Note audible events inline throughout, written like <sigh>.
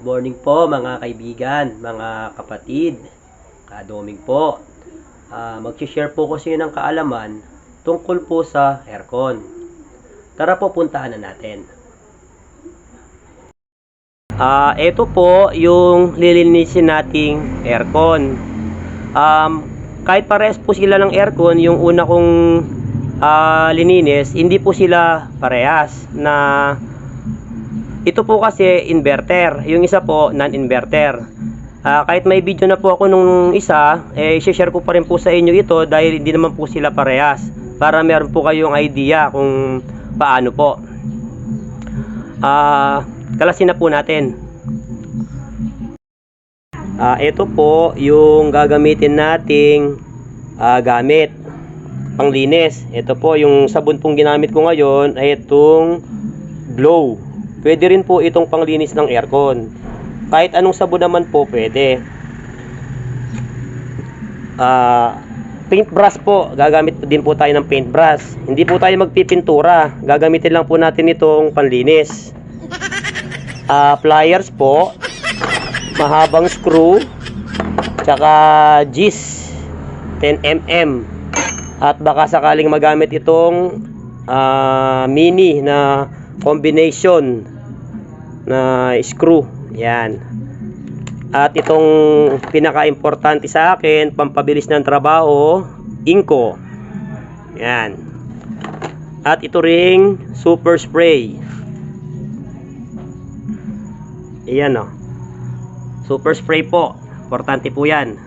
Good morning po mga kaibigan, mga kapatid, kadoming po. Ah, mag-share po ko sa inyo ng kaalaman tungkol po sa aircon. Tara po puntahan na natin. Ah, ito po yung lilinisin nating aircon. Um, kahit pares po sila ng aircon, yung una kong ah, lininis, hindi po sila parehas na ito po kasi inverter. Yung isa po non-inverter. Ah, kahit may video na po ako nung isa, eh share ko pa rin po sa inyo ito dahil hindi naman po sila parehas. Para meron po kayong idea kung paano po. Ah, kalasin na po natin. Ah, ito po yung gagamitin nating ah, gamit panglinis. Ito po yung sabon pong ginamit ko ngayon ay itong Glow. Pwede rin po itong panglinis ng aircon. Kahit anong sabon naman po pwede. Ah, paintbrush po. Gagamit din po tayo ng paintbrush. Hindi po tayo magpipintura. Gagamitin lang po natin itong panlinis. Ah, pliers po. Mahabang screw. Tsaka gis 10mm. At baka sakaling magamit itong ah, mini na combination na screw. Yan. At itong pinaka-importante sa akin, pampabilis ng trabaho, inko. Yan. At ito ring super spray. Ayan o. Super spray po. Importante po yan.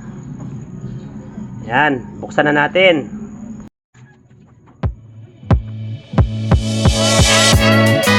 Yan. Buksan na natin. Ah,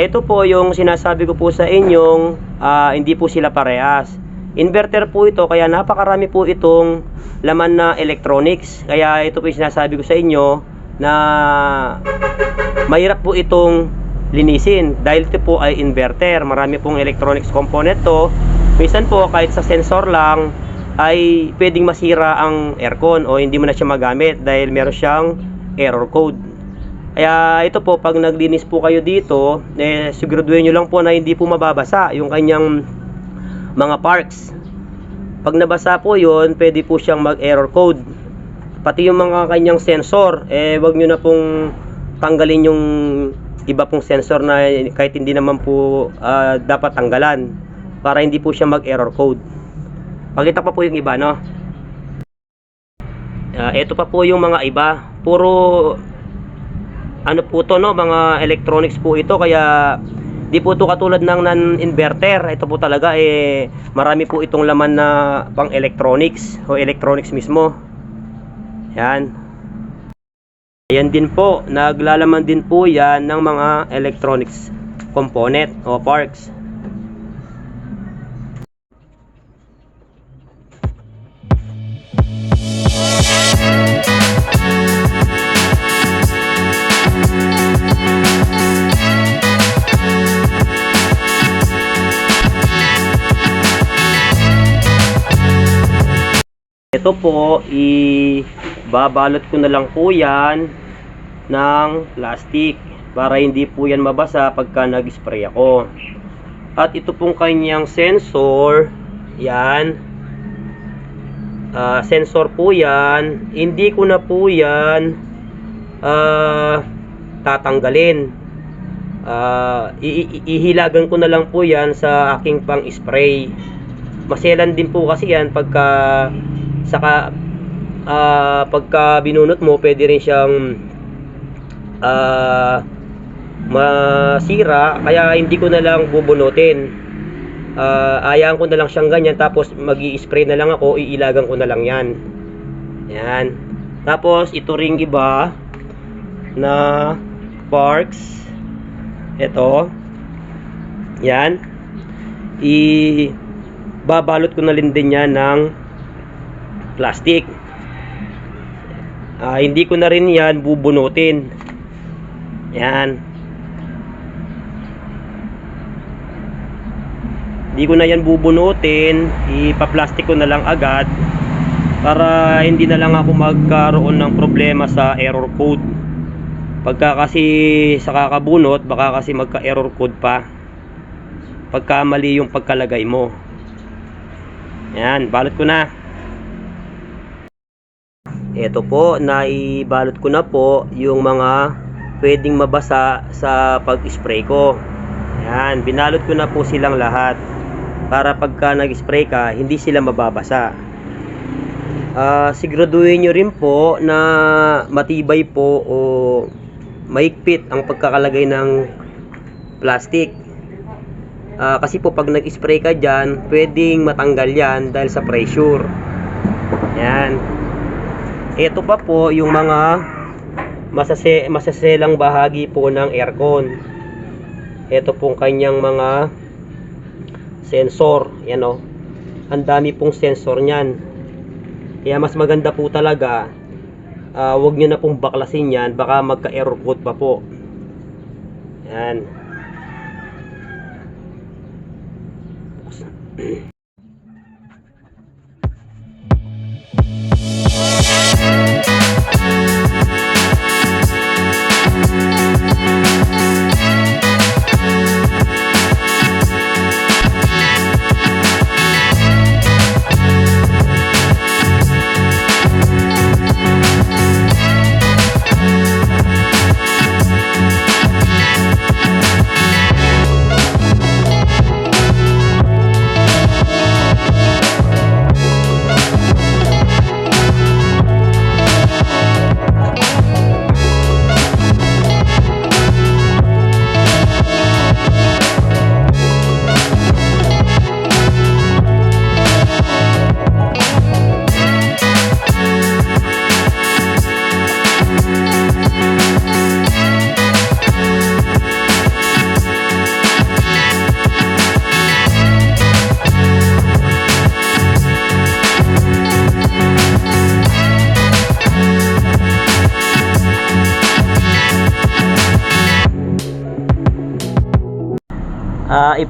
ito po yung sinasabi ko po sa inyong ah, hindi po sila parehas. Inverter po ito kaya napakarami po itong laman na electronics. Kaya ito po yung sinasabi ko sa inyo na mahirap po itong linisin dahil ito po ay inverter. Marami pong electronics component to. Minsan po kahit sa sensor lang ay pwedeng masira ang aircon o hindi mo na siya magamit dahil meron siyang error code. Kaya ito po, pag naglinis po kayo dito, eh, siguraduhin nyo lang po na hindi po mababasa yung kanyang mga parts. Pag nabasa po yon pwede po siyang mag-error code. Pati yung mga kanyang sensor, eh, wag nyo na pong tanggalin yung iba pong sensor na kahit hindi naman po ah, dapat tanggalan para hindi po siya mag-error code. Pakita pa po yung iba, no? Ah, ito pa po yung mga iba. Puro ano po to no? Mga electronics po ito kaya di po to katulad ng non-inverter. Ito po talaga eh marami po itong laman na pang electronics o electronics mismo. Yan. Yan din po naglalaman din po yan ng mga electronics component o parts Ito po, i-babalot ko na lang po yan ng plastic para hindi po yan mabasa pagka nag-spray ako. At ito pong kanyang sensor. Yan. Ah, sensor po yan. Hindi ko na po yan ah, tatanggalin. I- ihilagan ko na lang po yan sa aking pang spray. Maselan din po kasi yan pagka saka ah, pagka binunot mo pwede rin siyang ah, masira. Kaya hindi ko na lang bubunutin. Ah, ayaan ko na lang siyang ganyan tapos mag spray na lang ako iilagan ko na lang yan. Yan. Tapos ito ring iba na parks ito. Yan. I babalot ko na rin din yan ng plastic Ah, hindi ko na rin yan bubunutin yan Hindi ko na yan bubunutin, ipaplastic ko na lang agad para hindi na lang ako magkaroon ng problema sa error code. Pagka kasi sa kakabunot, baka kasi magka-error code pa. Pagka mali yung pagkalagay mo. Yan, balot ko na. Ito po, naibalot ko na po yung mga pwedeng mabasa sa pag-spray ko. Yan, binalot ko na po silang lahat para pagka nag-spray ka, hindi sila mababasa. Ah, siguraduhin nyo rin po na matibay po o maigpit ang pagkakalagay ng plastic. Ah, kasi po pag nag-spray ka dyan, pwedeng matanggal yan dahil sa pressure. Yan. Ito pa po yung mga masase masaselang bahagi po ng aircon. Ito pong kanyang mga sensor. Yan o. Ang dami pong sensor niyan. Kaya mas maganda po talaga ah, wag nyo na pong baklasin yan. Baka magka-error code pa po. Yan. <clears throat>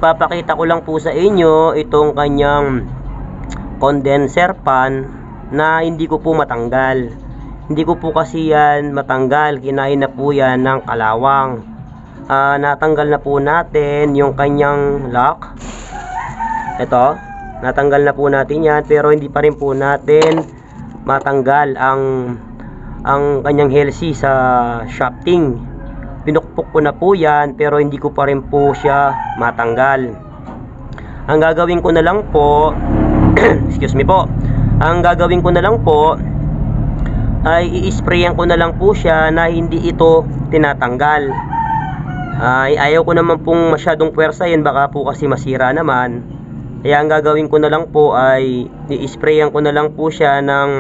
ipapakita ko lang po sa inyo itong kanyang condenser pan na hindi ko po matanggal. Hindi ko po kasi yan matanggal. Kinain na po yan ng kalawang. Ah, natanggal na po natin yung kanyang lock. Ito. Natanggal na po natin yan pero hindi pa rin po natin matanggal ang ang kanyang healthy sa shafting pinukpok ko na po yan pero hindi ko pa rin po siya matanggal. Ang gagawin ko na lang po <clears throat> excuse me po ang gagawin ko na lang po ay i-sprayan ko na lang po siya na hindi ito tinatanggal. Ay ayaw ko naman pong masyadong puwersahin baka po kasi masira naman. Kaya ang gagawin ko na lang po ay i-sprayan ko na lang po siya ng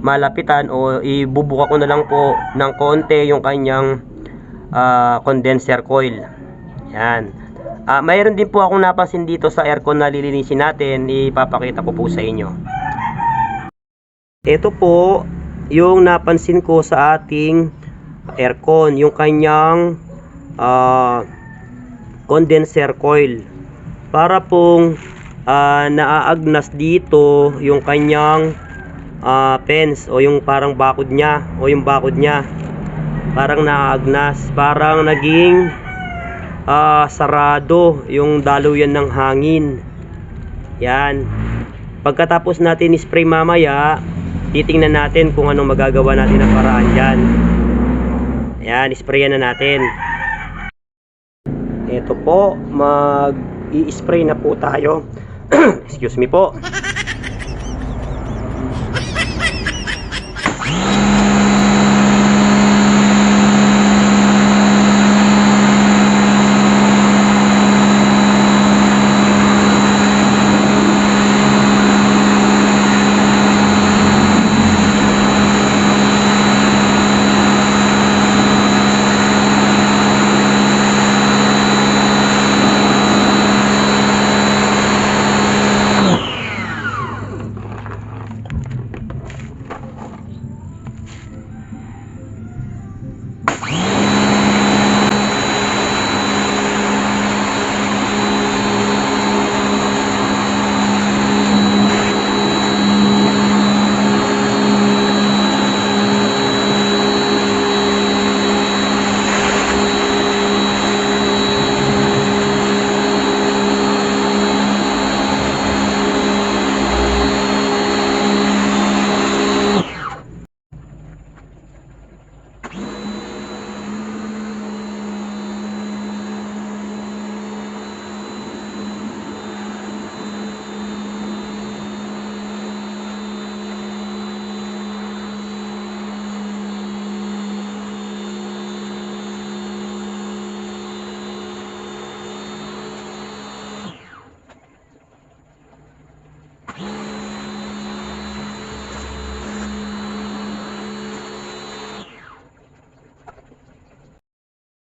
malapitan o ibubuka ko na lang po ng konti yung kanyang ah, condenser coil. Yan. Ah, mayroon din po akong napansin dito sa aircon na lilinisin natin. Ipapakita ko po sa inyo. Ito po yung napansin ko sa ating aircon. Yung kanyang ah, condenser coil. Para pong ah, naaagnas dito yung kanyang ah, pens o yung parang bakod niya o yung bakod niya parang naagnas parang naging ah, sarado yung daluyan ng hangin. Yan. Pagkatapos natin spray mamaya, titingnan natin kung anong magagawa natin ng paraan dyan. Yan, sprayan na natin. Ito po, mag-i-spray na po tayo. <clears throat> Excuse me po.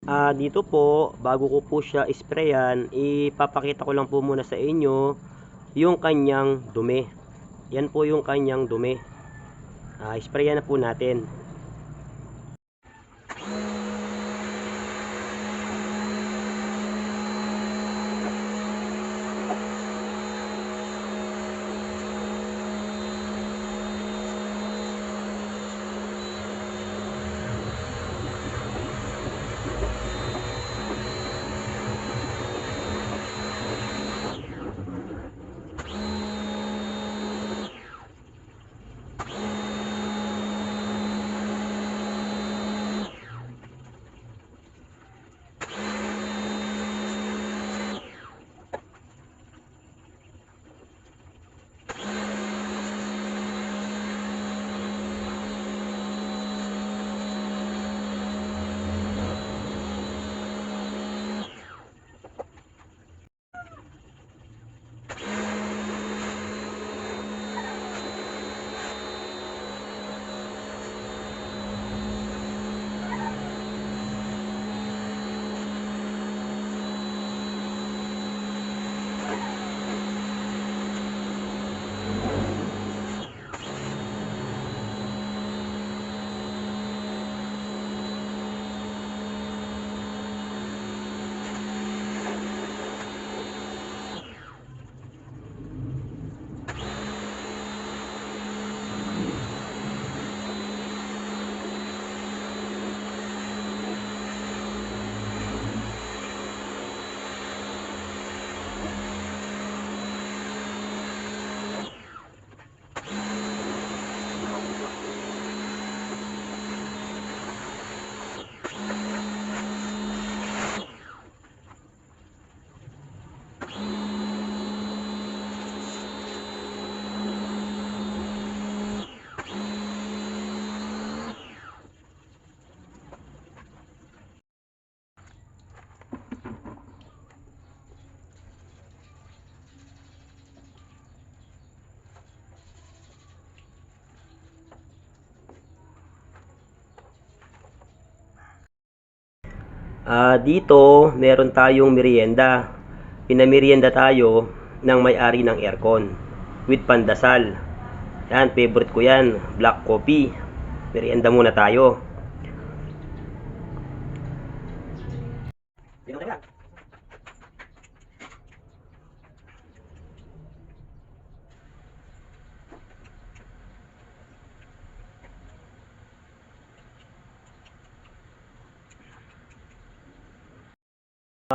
Ah, dito po, bago ko po siya sprayan, ipapakita ko lang po muna sa inyo yung kanyang dumi. Yan po yung kanyang dumi. Ah, sprayan na po natin. Ah, dito meron tayong merienda. Pinamerienda tayo ng may-ari ng aircon with pandasal. Yan, favorite ko yan, black coffee. Merienda muna tayo.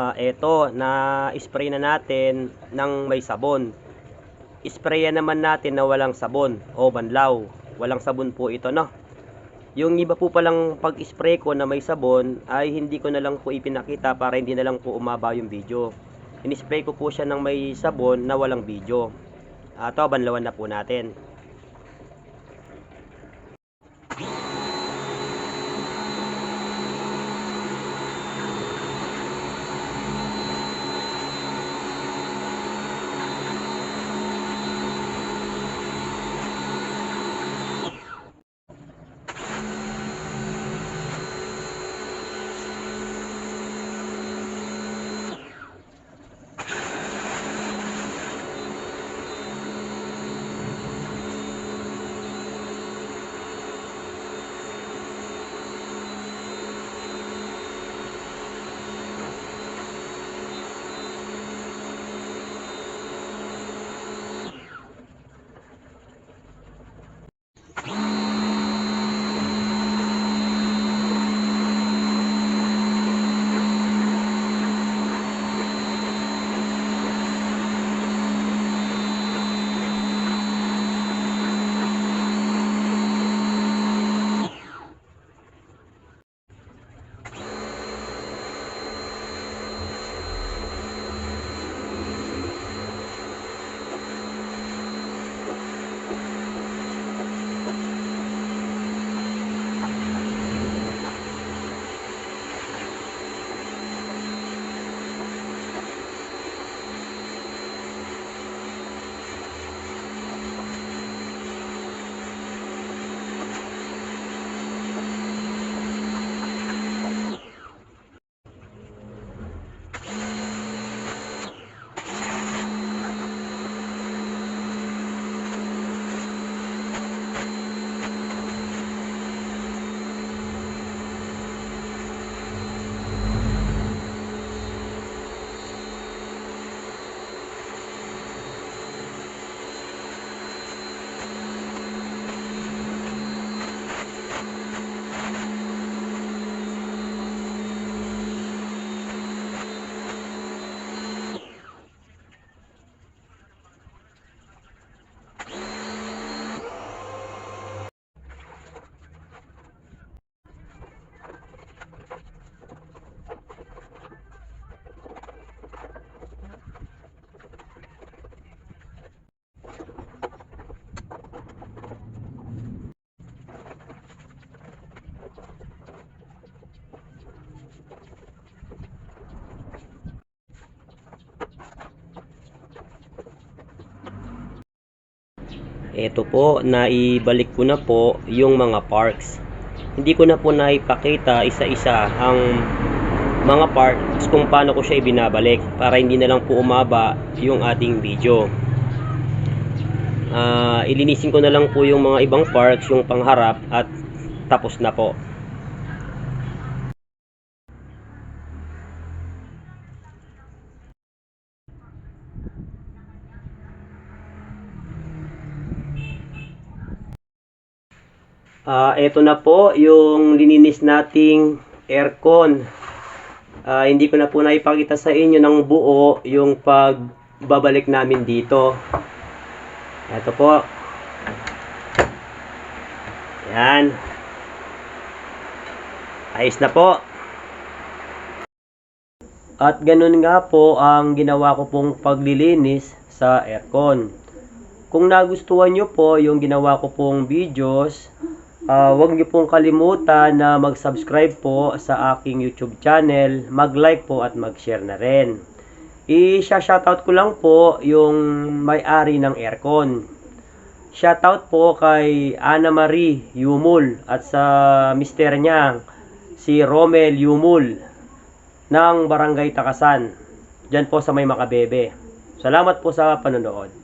Ah, eto, na spray na natin ng may sabon. Sprayan naman natin na walang sabon o banlaw. Walang sabon po ito, no? Yung iba po palang pag-spray ko na may sabon ay hindi ko na lang po ipinakita para hindi na lang po umaba yung video. In-spray ko po siya ng may sabon na walang video. Ato, banlawan na po natin. Ito po, naibalik ko na po yung mga parks. Hindi ko na po naipakita isa-isa ang mga parts kung paano ko siya ibinabalik para hindi na lang po umaba yung ating video. Ah, ilinisin ko na lang po yung mga ibang parks, yung pangharap at tapos na po. Ah, eto na po yung lininis nating aircon. Ah, hindi ko na po naipakita sa inyo ng buo yung pagbabalik namin dito. Eto po. Yan. Ayos na po. At ganun nga po ang ginawa ko pong paglilinis sa aircon. Kung nagustuhan nyo po yung ginawa ko pong videos, Ah, huwag niyo pong kalimutan na mag-subscribe po sa aking YouTube channel, mag-like po at mag-share na rin. I-shoutout ko lang po yung may-ari ng aircon. Shoutout po kay Ana Marie Yumul at sa mister niya, si Romel Yumul ng Barangay Takasan. Diyan po sa may Makabebe. Salamat po sa panonood.